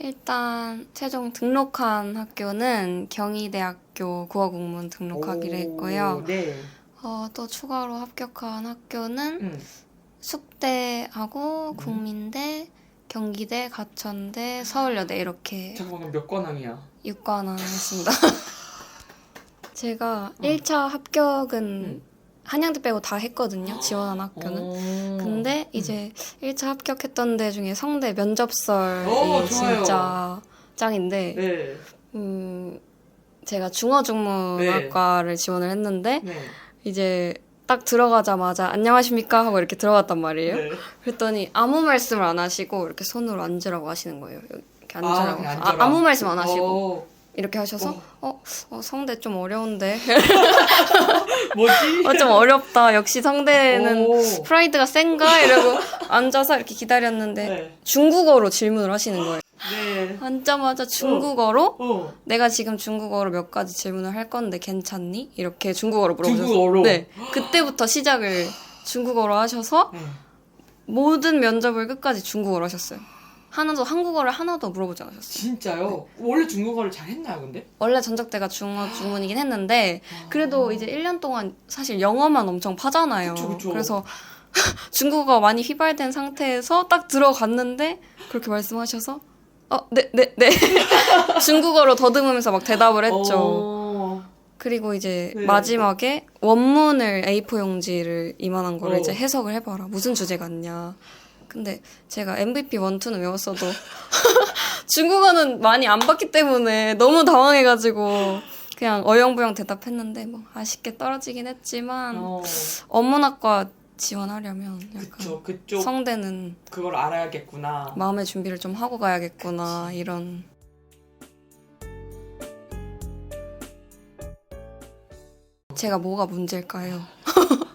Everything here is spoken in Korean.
일단 최종 등록한 학교는 경희대학교 국어국문 등록하기로 했고요. 오, 네. 어, 또 추가로 합격한 학교는 음. 숙대하고 국민대, 경기대, 가천대, 서울여대 이렇게 잠깐만 몇 관왕이야? 6관왕 했습니다. 제가 1차 합격은 음. 한양대 빼고 다 했거든요. 지원한 학교는. 오. 근데 이제 1차 합격했던 데 중에 성대 면접설이 오. 진짜 짱인데 네. 음, 제가 중어중문학과를 지원을 했는데 네. 이제 딱 들어가자마자 안녕하십니까 하고 이렇게 들어갔단 말이에요. 네. 그랬더니 아무 말씀을 안 하시고 이렇게 손으로 앉으라고 하시는 거예요. 이렇게 앉으라고. 아, 앉아라. 아 무 말씀 안 하시고 어, 이렇게 하셔서 어, 어 성대 좀 어려운데 뭐지? 어, 좀 어렵다. 역시 성대는 오. 프라이드가 센가 이러고 앉아서 이렇게 기다렸는데 네. 중국어로 질문을 하시는 거예요. 네. 앉자마자 중국어로 어. 내가 지금 중국어로 몇 가지 질문을 할 건데 괜찮니? 이렇게 중국어로 물어보셨어요. 중국어로? 네. 그때부터 시작을 중국어로 하셔서 네. 모든 면접을 끝까지 중국어로 하셨어요. 하나도 한국어를 하나도 물어보지 않으셨어요. 진짜요? 원래 중국어를 잘 했나요, 근데? 원래 전적대가 중어 중문이긴 했는데 그래도 이제 1년 동안 사실 영어만 엄청 파잖아요. 그쵸, 그쵸. 래서 중국어가 많이 휘발된 상태에서 딱 들어갔는데 그렇게 말씀하셔서 어, 네, 네, 네. 중국어로 더듬으면서 막 대답을 했죠. 어. 그리고 이제 네. 마지막에 원문을 A4 용지를 이만한 거를 어. 이제 해석을 해봐라. 무슨 주제 같냐. 근데 제가 MVP 1, 2는 외웠어도 중국어는 많이 안 봤기 때문에 너무 당황해가지고 그냥 어영부영 대답했는데 뭐 아쉽게 떨어지긴 했지만 어. 어문학과 지원하려면 약간 그쵸, 그쪽 성대는 그걸 알아야겠구나. 마음의 준비를 좀 하고 가야겠구나 이런 제가 뭐가 문제일까요?